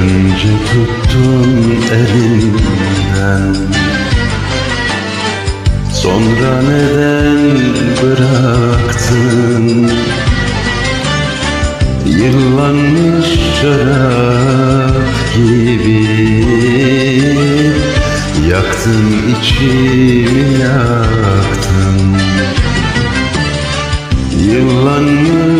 Önce tuttun elimden Sonra neden bıraktın? Yıllanmış şarap gibi. Yaktın içimi yaktın. Yıllanmış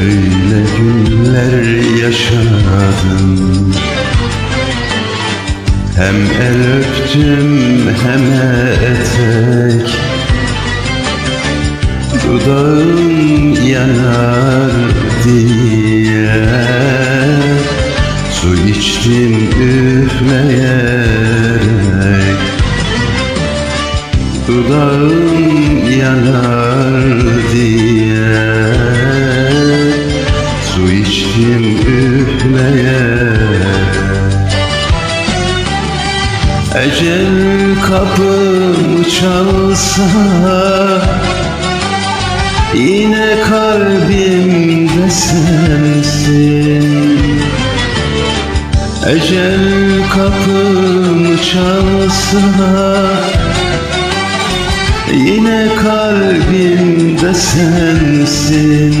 Öyle günler yaşadım. Hem el öptüm hem etek. Dudağım yanar diye. Su içtim üfleyerek Dudağım yanar Su içtim üfleyerek Ecel kapımı çalsa Yine kalbimde sensin Ecel kapımı çalsa Yine kalbimde sensin